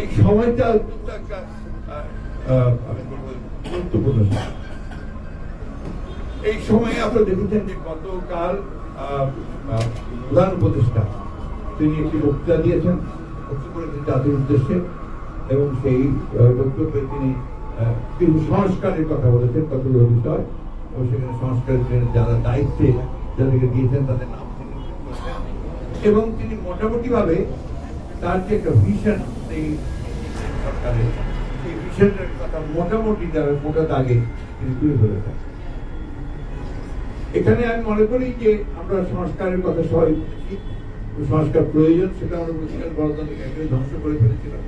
এই সময়টা গুরুত্বপূর্ণ এই সময়ে আপনারা দেখেছেন যে গতকাল প্রধান উপদেষ্টা, তিনি একটি বক্তৃতা দিয়েছেন জাতির উদ্দেশ্যে, এবং সেই বক্তব্যে তিনি কিছু সংস্কারের কথা বলেছেন, কতগুলো বিষয়, এবং সেখানে সংস্কারের জন্য যারা দায়িত্বে যাদেরকে দিয়েছেন, তাদের নাম। এবং তিনি মোটামুটি ভাবে তার যে একটা ভিশন এই সরকারের ভিশনের কথা মোটামুটি যাবে মোটা দাগে এখানে আমি মনে করি যে আমরা সংস্কারের কথা সবাই সংস্কার প্রয়োজন সেটা আমরা গণতন্ত্রকে ধ্বংস করে ফেলেছিলাম।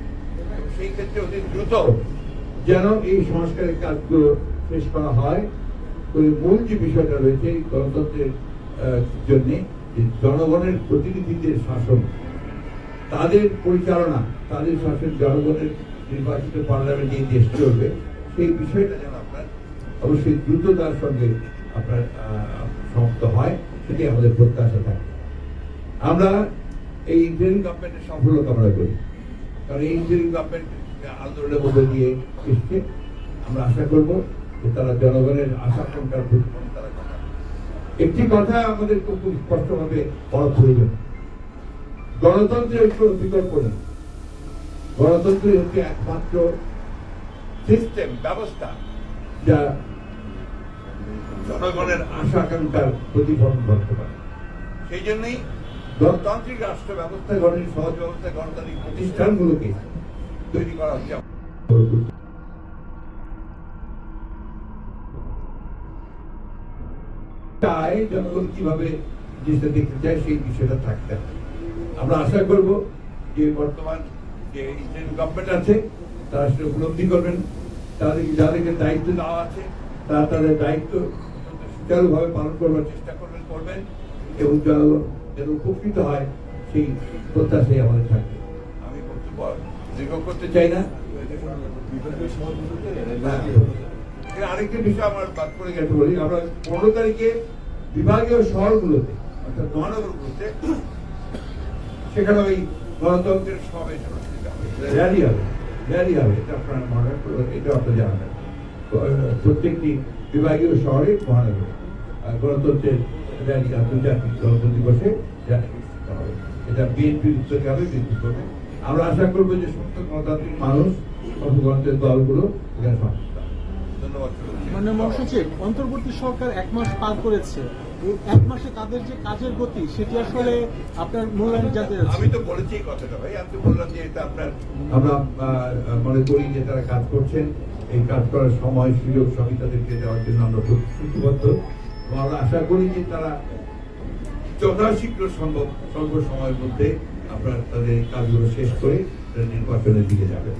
সেই ক্ষেত্রে অতি দ্রুত যেন এই সংস্কারের কাজগুলো শেষ করা হয় ওই মূল যে বিষয়টা রয়েছে গণতন্ত্রের জন্য জনগণের প্রতিনিধিদের শাসন তাদের পরিচালনা, তাদের শাসন জনগণের নির্বাচিত পার্লামেন্টে এই দেশ চলবে, সেই বিষয়টা যেন আপনার অবশ্যই দ্রুততার সঙ্গে আপনার সমাপ্ত হয়, সেটি আমাদের প্রত্যাশা থাকে। আমরা এই ইন্টারিম গভর্নমেন্টের সফলতা কামনা করি। কারণ এই ইন্টারিম গভর্নমেন্ট আন্দোলনের মধ্যে দিয়ে এসছে, আমরা আশা করব যে তারা জনগণের আশা আকাঙ্ক্ষার তারা একটি কথা আমাদের খুব স্পষ্টভাবে বলা প্রয়োজন। গণতন্ত্রের কোনো বিকল্প নেই গণতন্ত্রই হচ্ছে একমাত্র সিস্টেম ব্যবস্থা যা জনগণের আশা আকাঙ্ক্ষার প্রতিফলন করতে পারে। সেই জন্যই গণতান্ত্রিক রাষ্ট্র ব্যবস্থা গণের সহজ ব্যবস্থা গণতান্ত্রিক প্রতিষ্ঠানগুলোকে তৈরি করা হচ্ছে। চায় জনগণ কীভাবে জিনিসটা দেখতে চায় সেই বিষয়টা থাকতে হবে। আমরা আশা করব যে বর্তমান যে ইন্ডিয়ান গভর্নমেন্ট আছে, তারা সেটা উপলব্ধি করবেন। তাদেরকে যাদেরকে দায়িত্ব দেওয়া আছে, তারা তাদের দায়িত্ব সুচারুভাবে পালন করবার চেষ্টা করবেন করবেন এবং যেন উপকৃত হয় সেই প্রত্যাশাই আমাদের থাকবে। আমি বক্তব্য দীর্ঘ করতে চাই না। আরেকটা বিষয় আমার বাদ করে গেছে বলি, আমরা পনেরো তারিখে বিভাগীয় শহরগুলোতে, অর্থাৎ মহানগরগুলোতে সেখানে ওই গণতন্ত্রের হবে হবে, এটা প্রত্যেকটি বিভাগীয় শহরে মহানগরে গণতন্ত্রের র্যালি আন্তর্জাতিক গণতন্ত্র দিবসে হবে। এটা বিএনপির উদ্যোগে হবে করবে আমরা আশা করব যে সমস্ত গণতান্ত্রিক মানুষ, সমস্ত গণতন্ত্রের দলগুলো এখানে সংযুক্ত মানে মহাসচিব অন্তর্বর্তী সরকার এক মাস পার করেছে। এক মাসে তাদের যে কাজের গতি সেটি আসলে আপনার মূল্যায়ন জানতে আমি তো বলেছি এই কথাটা ভাই আমি তো বললাম যে এটা আপনার আমরা মনে করি যে তারা কাজ করছেন। এই কাজ করার সময় সুযোগ সবই তাদেরকে দেওয়ার জন্য আমরা প্রতিশ্রুতিবদ্ধ। এবং আমরা আশা করি যে তারা যথাশীঘ্র সম্ভব স্বল্প সময়ের মধ্যে আপনার তাদের কাজগুলো শেষ করে নির্বাচনের দিকে যাবে।